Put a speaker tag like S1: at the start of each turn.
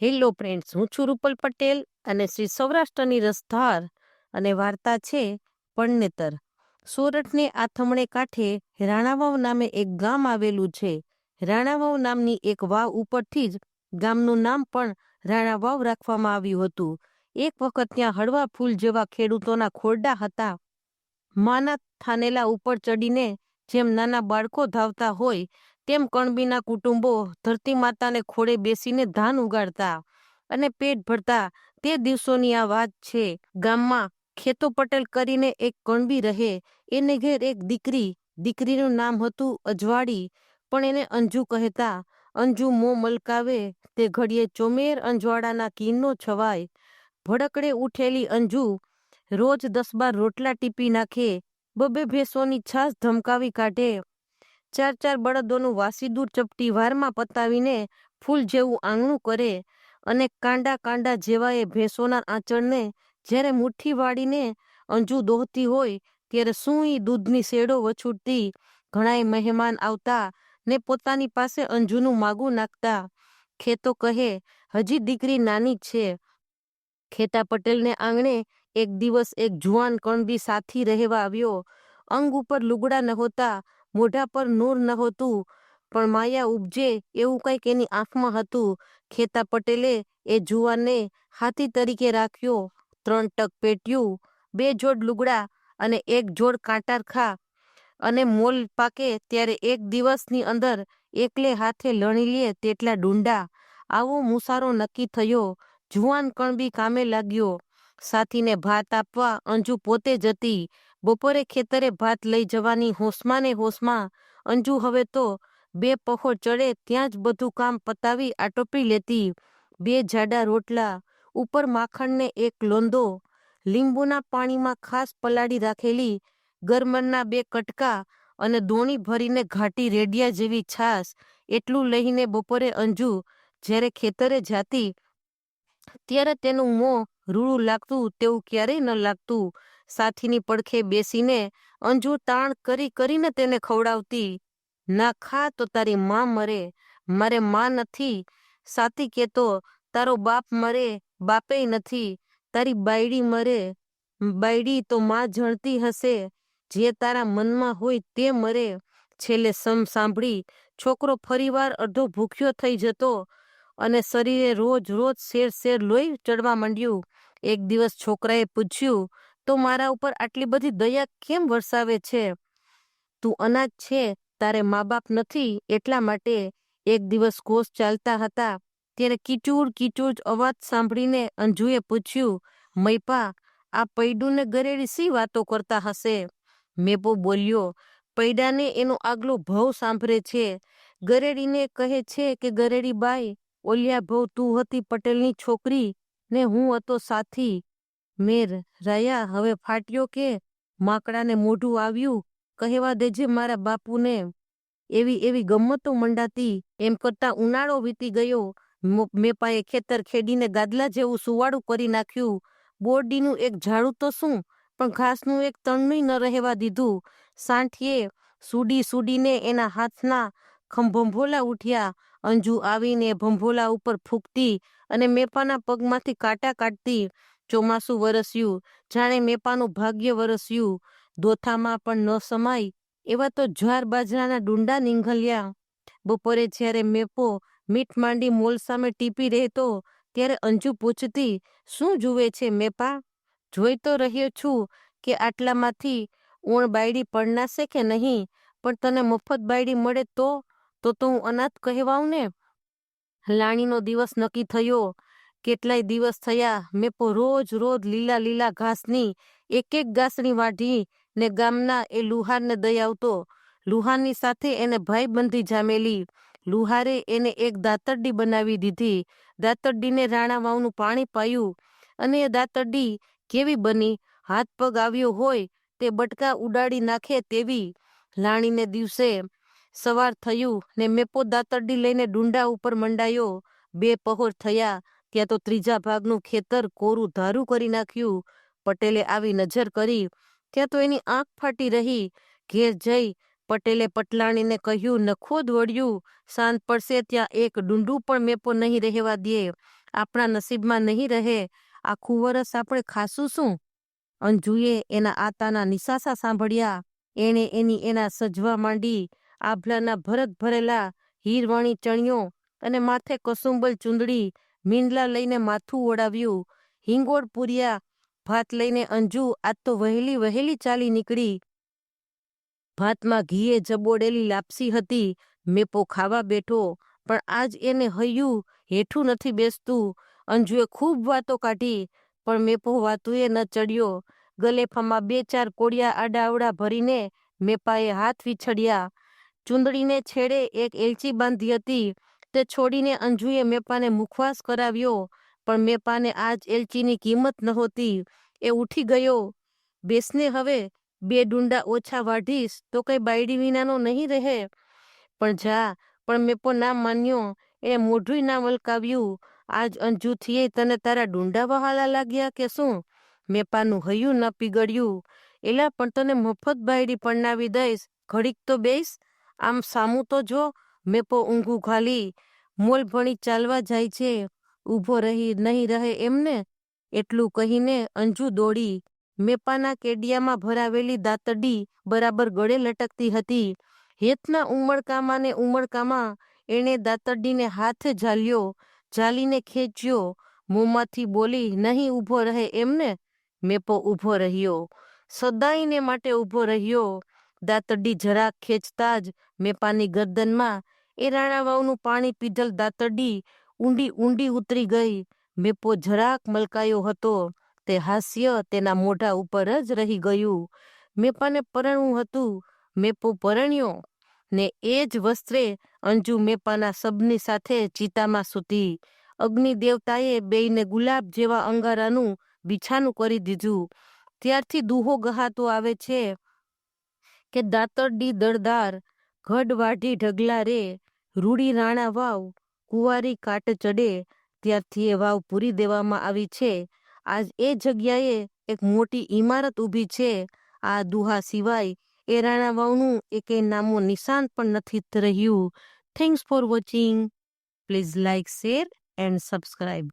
S1: Hello friends હું છું રૂપલ પટેલ અને શ્રી સૌરાષ્ટ્રની રસધાર અને વાર્તા છે પણનેતર. સોરઠને આથમણે કાંઠે રાણાવાવ નામે એક ગામ આવેલું છે. રાણાવાવ નામની એક વાવ ઉપરથી જ ગામનું નામ પણ રાણાવાવ રાખવામાં આવ્યું હતું. એક વખત ત્યાં હળવા ફૂલ જેવા ખેડૂતોના ખોરડા હતા. માના થાનેલા ઉપર ચડીને જેમ નાના બાળકો ધાવતા હોય તેમ કણબીના કુટુંબો ધરતી માતાને ખોળે બેસીને ધાન ઉગાડતા અને પેટ ભરતા તે દિવસોની આ વાત છે. ગામમાં ખેતો પટેલ કરીને એક કણબી રહે, એને ઘેર એક દીકરી, દીકરીનું નામ હતું અજવાળી, પણ એને અંજુ કહેતા, અંજુ મો મલકાવે, તે ઘડીએ ચોમેર અંજવાળાના કીનો છવાય. ભડકડે ઉઠેલી અંજુ રોજ દસ બાર રોટલા ટીપી નાખે, બબે ભેંસોની છાસ ધમકાવી કાઢે ચાર ચાર બળદોનું વાસીદૂર ચપટી વારમાં પતાવીને ફૂલ જેવું આંગણું કરે અને કાંડા કાંડા જેવા એ ભેંસોના આંચળને જ્યારે મુઠ્ઠી વાળીને અંજુ દોહતી હોય ત્યારે શું ઈ દૂધની શેડો વછૂટતી ઘણાય મહેમાન આવતા ને પોતાની પાસે અંજુનું માગું નાખતા ખેતો કહે, હજી દીકરી નાની છે. ખેતા પટેલને આંગણે એક દિવસ એક જુવાન કણબી સાથી રહેવા આવ્યો. અંગ ઉપર લુગડા નહોતા મોઢા પર નૂર નહોતું પણ માયા ઉપજે એવું કંઈક એની આંખમાં હતું. ખેતા પટેલે એ જુવાનને હાથી તરીકે રાખ્યો. ત્રણ ટક પેટ્યું, બે જોડ લુગડા અને એક જોડ કાંટારખા અને મોલ પાકે ત્યારે એક દિવસની અંદર એકલે હાથે લણી લે તેટલા ડુંડા. આવો મુસારો નક્કી થયો. જુવાન કણબી કામે લાગ્યો. સાથીને ભાત આપવા અંજુ પોતે જતી. બપોરે ખેતરે ભાત લઈ જવાની હોંશમાં ને હોંશમાં અંજુ હવે તો બે પહો ચડે ત્યાં જ બધું કામ પતાવી આટોપી લેતી. બે જાડા રોટલા, ઉપર માખણને એક લોંદો, લીંબુના પાણીમાં ખાસ પલાળી રાખેલી ગરમરના બે કટકા અને દોણી ભરીને ઘાટી રેડિયા જેવી છાશ એટલું લઈને બપોરે અંજુ જ્યારે ખેતરે જાતી, ત્યારે તેનું મોં રૂળું લાગતું, તેવું ક્યારેય ન લાગતું. સાથીની પડખે બેસીને અંજુ તાણ કરી કરીને તેને ખવડાવતી, ના ખા તો તારી માં મરે, મારે માં નથી. સાથી કહેતો તારો બાપ મરે બાપેય નથી. તારી બાયડી મરે, બાયડી તો માં જણતી હશે. જે તારા મનમાં હોય તે મરે. છેલ્લે સમ સાંભળી, છોકરો ફરીવાર અડધો ભૂખ્યો થઈ જતો અને શરીરે રોજ રોજ શેર શેર લોહી ચડવા માંડ્યું. એક દિવસ છોકરાએ પૂછ્યું તો મારા ઉપર આટલી બધી દયા કેમ વરસાવે છે? તું અનાજ છે, તારે મા બાપ નથી, એટલા માટે એક દિવસ કોષ ચાલતા હતા. ત્યારે કીચુડ કીચુડ અવાજ સાંભળીને અંજુએ પૂછ્યું મૈપા આ પૈડુને ગરેડી સી વાતો કરતા હશે? મેપો બોલ્યો, પૈડાને એનો આગલો ભવ સાંભળે છે. ગરેડીને કહે છે કે ગરેડી બાઈ, ઓલિયા ભવ તું હતી પટેલની છોકરી ને હું હતો સાથી. મેર, રાયા, હવે ફાટ્યો કે માકડાને મોઢું આવ્યું, કહેવા દેજે મારા બાપુને. એવી એવી ગમતો મંડાતી, એમ કરતા ઉનાળો વીતી ગયો. મેપાએ ખેતર ખેડીને ગાદલા જેવું સુવાળું કરી નાખ્યું. બોરડીનું એક ઝાડું તો શું, પણ ઘાસનું એક તણનું ન રહેવા દીધું. સાંઠીએ સુડી સુડીને એના હાથના ખંભંભોલા ઉઠ્યા. અંજુ આવીને ભંભોલા ઉપર ફૂંકતી અને મેપાના પગમાંથી કાંટા કાઢતી. ચોમાસું વરસ્યું, જાણે મેપાનું ભાગ્ય વરસ્યું, દોથામાં પણ ન સમાય, એવા તો જ્વાર બાજરાના ડુંડા નીંઘલ્યા. બપોરે જ્યારે મેપો મીઠ માંડી મોલ સામે ટીપી રહેતો, ત્યારે અંજુ પૂછતી, શું જુએ છે મેપા? જોઈ તો રહ્યો છું કે આટલામાંથી ઊણ બાયડી પડનાશે કે નહીં, પણ તને મફત બાયડી મળે તો? તો તો હું અનાથ કહેવાઉં ને. લાણીનો દિવસ નક્કી થયો. કેટલાય દિવસ થયા મેપો રોજ રોજ લીલા લીલા ઘાસની એક એક ઘાસની વાઢી ને ગામના એ લુહારને દઈ આવતો. લુહારની સાથે એને ભાઈબંધી જામેલી. લુહારે એને એક દાતરડી બનાવી દીધી. દાતરડીને રાણા વાવનું પાણી પાયું અને એ દાતરડી કેવી બની? હાથ પગ આવ્યો હોય તે બટકા ઉડાડી નાખે તેવી. લાણીને દિવસે સવાર થયું ને મેપો દાતરડી લઈને ડુંડા ઉપર મંડાયો. બે પહોર થયા. ત્યાં તો ત્રીજા ભાગનું ખેતર કોરું ધારું કરી નાખ્યું. પટેલે આવી નજર કરી. ત્યાં તો એની આંખ ફાટી રહી. ઘેર જઈ પટેલે પટલાણીને કહ્યું, નખો દોડ્યું. સાંજ પડશે ત્યાં એક ડુંડું પણ મેપો નહીં રહેવા દે. આપણા નસીબમાં નહીં રહે. આખું વરસ આપણે ખાશું શું? અંજુએ એના આતાના નિશાસા સાંભળ્યા. એણે એની એના સજવા માંડી. આભલાના ભરત ભરેલા હીરવાણી ચણિયો અને માથે કસુંબલ ચૂંદડી મીંડલા લઈને માથું ઓડાવ્યું હિંગોળ પૂર્યા, ભાત લઈને અંજુ આજ તો વહેલી વહેલી ચાલી નીકળી. ભાતમાં ઘીએ જબોડેલી લાપસી હતી. મેપો ખાવા બેઠો, પણ આજ એને હૈયું હેઠું નથી બેસતું. અંજુએ ખૂબ વાતો કાઢી, પણ મેપો વાતુએ ન ચડ્યો. ગલેફામાં બે ચાર કોડિયા આડાવડા ભરીને મેપાએ હાથ વિછડ્યા. ચૂંદડીને છેડે એક એલચી બાંધી હતી. તે છોડીને અંજુએ મેપાને મુખવાસ કરાવ્યો, પણ મેપાને આજ એલચીની કિંમત નહોતી. એ ઉઠી ગયો. બેસને હવે, બે ડુંડા ઓછા વાઢીશ, તો કઈ બાયડી વિનાનો નહીં રહે. પણ જા, પણ મેપો ના માન્યો. એણે મોઢું ના વલકાવ્યું આજ અંજુથીએ તને તારા ડુંડા વહાલા લાગ્યા કે શું? મેપાનું હૈયું ન પીગળ્યું. એલા પણ તને મફત બાયડી પરણાવી દઈશ. ઘડીક તો બેસ આમ સામું તો જો મેપો ઊંઘું ખાલી. મોલ ભણી ચાલવા જાય છે. ઊભો રહી નહીં રહે એમને. એટલું કહીને અંજુ દોડી. મેપાના કેડિયામાં ભરાવેલી દાતડી બરાબર ગળે લટકતી હતી. હેતના ઉમળકામાં ને ઉમળકામાં એણે દાતરડીને હાથ ઝાલ્યો. ઝાલીને ખેંચ્યો. મોંમાંથી બોલી, નહીં ઊભો રહે એમને. મેપો ઊભો રહ્યો. સદાઈને માટે ઊભો રહ્યો. દાતરડી જરાક ખેંચતા જ મેપાની ગરદનમાં એ રાણાવાવનું પાણી પીધલ દાતડી ઊંડી ઊંડી ઉતરી ગઈ. મેપો જરાક મલકાયો હતો. તે હાસ્ય તેના મોઢા ઉપર જ રહી ગયું. મેપાને પરણવું હતું. મેપો પરણ્યો ને એ જ વસ્ત્રે અંજુ મેપાના શબની સાથે ચિતામાં સૂતી. અગ્નિ દેવતાએ બેયને ગુલાબ જેવા અંગારાનું બિછાનું કરી દીધું. ત્યારથી દુહો ગહાતો આવે છે કે દાતરડી દળદાર ગઢ વાઢી ઢગલા રે રૂડી રાણા વાવ કુંવારી કાટ ચડે ત્યારથી એ વાવ પૂરી દેવામાં આવી છે. આજ એ જગ્યાએ એક મોટી ઇમારત ઊભી છે. આ દુહા સિવાય એ રાણા વાવનું એકે નામો નિશાન પણ નથી રહ્યું. Thanks for watching please like share and subscribe